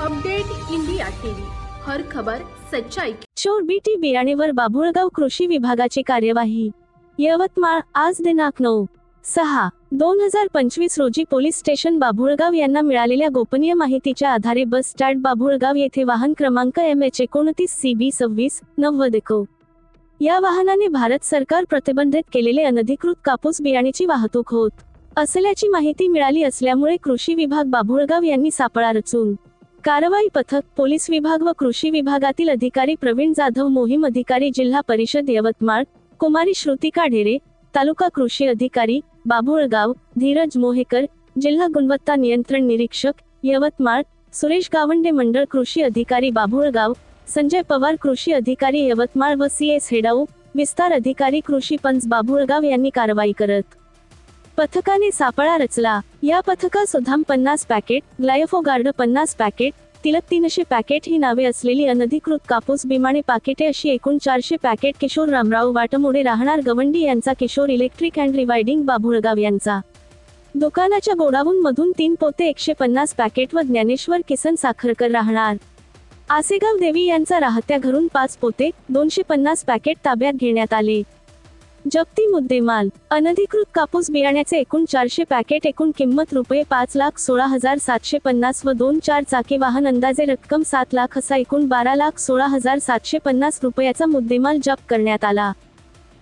Update India TV. हर खबर सच्चाई चोर बीटी बियाणेवर बाभुळगाव कृषी विभागाची कार्यवाही. यवतमाळ आज दिनांक नऊ. सहा. दोन हजार पंचवीस रोजी पोलीस स्टेशन बाभुळगाव यांना मिळालेल्या गोपनीय माहितीच्या आधारे बस स्टँड बाभुळगाव येथे वाहन क्रमांक एम एच एकोणतीस सी बी सव्वीस नव्वद एको. या वाहनाने भारत सरकार प्रतिबंधित केलेले अनधिकृत कापूस बियाण्याची वाहतूक होत असल्याची माहिती मिळाली असल्यामुळे कृषी विभाग बाभुळगाव यांनी सापळा रचून कारवाई पथक पोलीस विभाग व कृषी विभागातील अधिकारी प्रवीण जाधव मोहीम अधिकारी जिल्हा परिषद यवतमाळ कुमारी श्रुतिका ढेरे तालुका कृषी अधिकारी बाभुळगाव धीरज मोहेकर जिल्हा गुणवत्ता नियंत्रण निरीक्षक यवतमाळ सुरेश गावंडे मंडळ कृषी अधिकारी बाभुळगाव संजय पवार कृषी अधिकारी यवतमाळ व सी एस हेडाऊ विस्तार अधिकारी कृषी पंच बाभुळगाव यांनी कारवाई करत पथकाने सापळा रचला. या पथका सुधाम पन्नास पॅकेट ग्लायफोगार्ड पन्नास पॅकेट तिलक तीनशे पॅकेट ही नावे असलेली अनधिकृत कापूस बिमाणे पाकिटे अशी एकूण चारशे पॅकेट किशोर रामराव वाटमोडे राहणार गवंडी यांचा Kishor electric and rewinding Babhulgaon यांचा. दुकानाच्या गोडाऊन मधून तीन पोते एकशे पन्नास पॅकेट व ज्ञानेश्वर किसन साखरकर राहणार. आसेगाव देवी यांचा राहत्या घरून पाच पोते दोनशे पन्नास पॅकेट ताब्यात घेण्यात आले. जप्ती मुद्देमाल. अनधिकृत कापूस बियाण्याचे एकूण चारशे पॅकेट एकूण किंमत रुपये पाच लाख सोळा हजार सातशे पन्नास व दोन चार चाकी वाहन अंदाजे रक्कम सात लाख असा एकूण बारा लाख सोळा हजार सातशे पन्नास रुपयाचा मुद्देमाल जप्त करण्यात आला.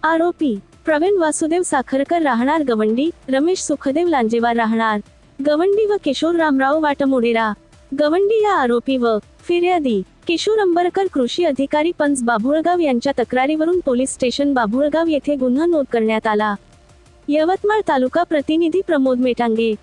आरोपी प्रवीण वासुदेव साखरकर राहणार गवंडी रमेश सुखदेव लांजेवार राहणार. गवंडी व किशोर रामराव वाटमोडेरा. गवंडी या आरोपी व फिर्यादी किशोर अंबरकर कृषी अधिकारी पंच बाभुळगाव यांच्या तक्रारीवरून पोलीस स्टेशन बाभुळगाव येथे गुन्हा नोंद करण्यात आला. यवतमाळ तालुका प्रतिनिधी प्रमोद मेटांगे